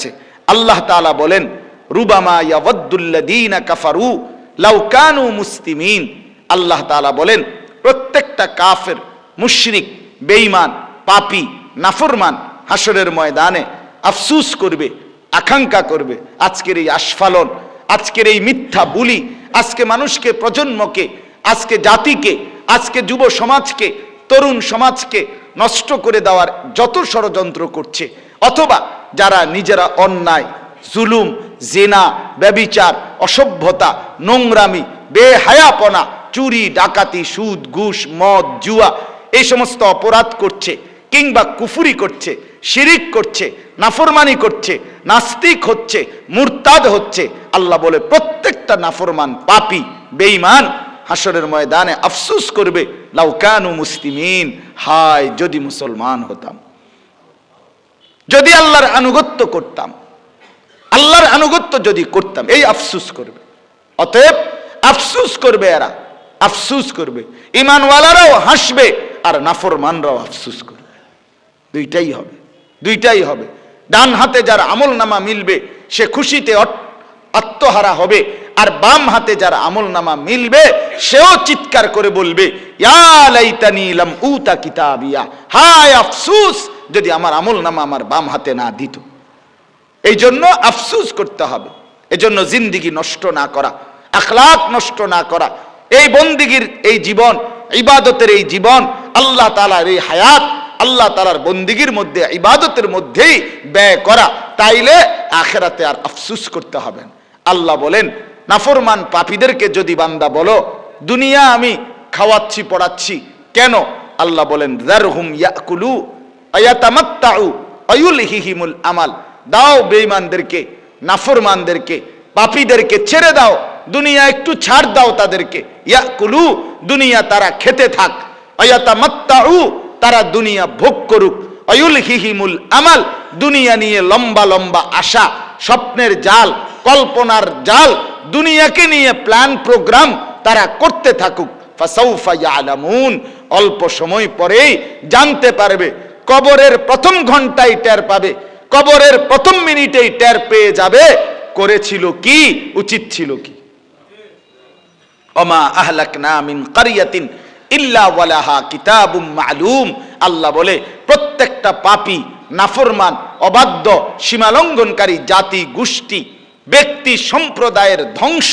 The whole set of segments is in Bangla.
গেছে আল্লাহ তাআলা বলেন, রুবামা কাফারু লাউ কানু মুসলিমিন। আল্লাহ তাআলা বলেন, প্রত্যেকটা কাফের মুশরিক পাপী, নাফরমান হাসরের ময়দানে আফসুস করবে, আকাঙ্ক্ষা করবে, আজকের এই আস্ফালন, আজকের এই মিথ্যা বুলি, আজকে মানুষকে, প্রজন্মকে, আজকে জাতিকে, আজকে যুব সমাজকে, তরুণ সমাজকে নষ্ট করে দেওয়ার যত ষড়যন্ত্র করছে, অথবা যারা নিজেরা অন্যায়, জুলুম, জেনা, ব্যবিচার, অসভ্যতা, নোংরামি, বেহায়াপনা, চুরি, ডাকাতি, সুদ, ঘুষ, মদ, জুয়া, এই সমস্ত অপরাধ করছে কিংবা কুফুরি করছে, শিরিক করছে, নাফরমানি করছে, নাস্তিক হচ্ছে, মুরতাদ হচ্ছে, আল্লাহ বলে প্রত্যেকটা নাফরমান পাপি, বেঈমান হাসরের ময়দানে আফসুস করবে লাউকানু মুসলিমিন, হায় যদি মুসলমান হতাম। যদি আল্লাহর আনুগত্য করতাম, আল্লাহর আনুগত্য যদি করতাম, এই আফসুস করবে। অতএব আফসুস করবে এরা, আফসুস করবে। ইমানওয়ালারাও হাসবে আর নাফরমানরাও আফসুস করবে। দুইটাই হবে দুইটাই হবে। ডান হাতে যার আমল নামা মিলবে, সে খুশিতে আত্মহারা হবে। আর বাম হাতে যার আমল নামা মিলবে, সেও চিৎকার করে বলবে, ইয়া লাইতানি লাম উতা কিতাবিয়া। হায় আফসুস! যদি আমার আমল নামা আমার বাম হাতে না দিত। এই জন্য আফসুস করতে হবে। এজন্য জিন্দিগি নষ্ট না করা আখলাক নষ্ট না করা, এই বন্দিগির এই জীবন, ইবাদতের এই জীবন, আল্লাহ তালার এই হায়াত, আল্লাহ তালার বন্দিগির মধ্যে, ইবাদতের মধ্যেই ব্যয় করা, তাইলে আখেরাতে আর আফসুস করতে হবে আল্লাহ বলেন, নাফরমান পাপীদেরকে যদি বান্দা বলো, দুনিয়া আমি খাওয়াচ্ছি, পড়াচ্ছি, কেন? আল্লাহ বলেন জারহুম ইয়াকুলু আয়াতামাত্তাউ আমাল। দাও বেঈমানদেরকে, নাফরমানদেরকে, পাপীদেরকে ছেড়ে দাও, দুনিয়া একটু ছাড় দাও তাদেরকে। ইয়া কুলু দুনিয়া তারা খেতে থাক। আয়াতামাত্তাউ, তারা দুনিয়া ভোগ করুক। অয়ুলহিহিমুল আমাল, দুনিয়া নিয়ে লম্বা লম্বা আশা, স্বপ্নের জাল, কল্পনার জাল, দুনিয়াকে নিয়ে প্ল্যান, প্রোগ্রাম তারা করতে থাকুক। ফাসাউফা ইয়ালামুন, অল্প সময় পরেই জানতে পারবে কবরের প্রথম ঘন্টায় টের পাবে, কবরের প্রথম মিনিটেই টের পেয়ে যাবে, করেছিল কি, উচিত ছিল কি? অমা আহলাকনা মিন কারিয়াতিন ইল্লা ওয়ালাহা কিতাবুম মালুম। আল্লাহ বলে, প্রত্যেকটা পাপী নাফরমান, অবাধ্য, সীমালঙ্ঘনকারী জাতি, গোষ্ঠী, ব্যক্তি, সম্প্রদায়ের ধ্বংস,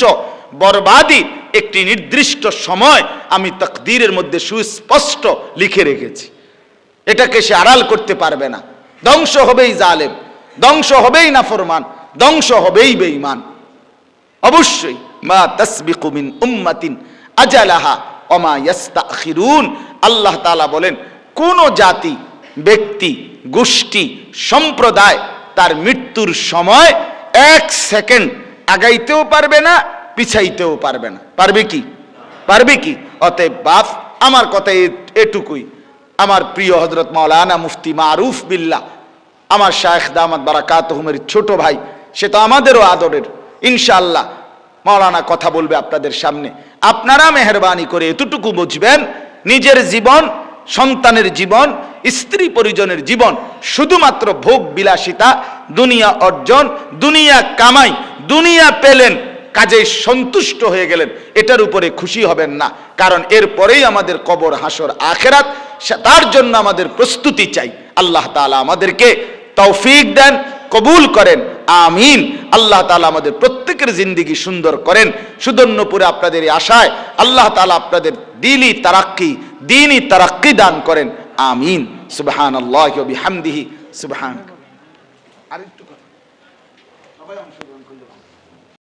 বরবাদি একটি নির্দিষ্ট সময় আমি তকদিরের মধ্যে সুস্পষ্ট লিখে রেখেছি। এটাকে সে আড়াল করতে পারবে না। ধ্বংস হবেই জালেম, ধ্বংস হবেই নাফরমান, ধ্বংস হবেই বেঈমান। অবশ্যই, মা তাসবিকু মিন উম্মাতিন আজালাহা ওমা ইয়াস্তাখিরুন। আল্লাহ তাআলা বলেন, কোন জাতি, ব্যক্তি, গোষ্ঠী, সম্প্রদায় তার মৃত্যুর সময় এক সেকেন্ড আগাইতেও পারবে না, পিছাইতেও পারবে না। পারবে কি? পারবে কি? অতএব বাপ, আমার কথা এটুকুই। আমার প্রিয় হজরত মাওলানা মুফতি মারুফ বিল্লাহ, আমার শায়েখ দামাত বারাকাত হুমের ছোট ভাই, সে তো আমাদেরও আদরের। ইনশাল্লাহ মাওলানা কথা বলবে আপনাদের সামনে। আপনারা মেহরবানি করে এতটুকু বুঝবেন, নিজের জীবন, সন্তানের জীবন, স্ত্রী পরিজনের জীবন, শুধুমাত্র ভোগ বিলাসিতা, দুনিয়া অর্জন, দুনিয়া কামাই, দুনিয়া পেলেন, কাজে সন্তুষ্ট হয়ে গেলেন, এটার উপরে খুশি হবেন না। কারণ এরপরেই আমাদের কবর, হাসর, আখেরাত তার জন্য আমাদের প্রস্তুতি চাই। আল্লাহ তাআলা আমাদেরকে তৌফিক দেন, কবুল করেন, আমিন। আল্লাহ তালা আমাদের প্রত্যেকের জিন্দিগি সুন্দর করেন। সুদর্ণপুরে আপনাদের আশায় আল্লাহ তাআলা আপনাদের দিনই তারাক্কি দিনই তারাক্কি দান করেন। আমিন। সুবহান আল্লাহ বিহামদিহি। সুবহান আরেকটু কথা।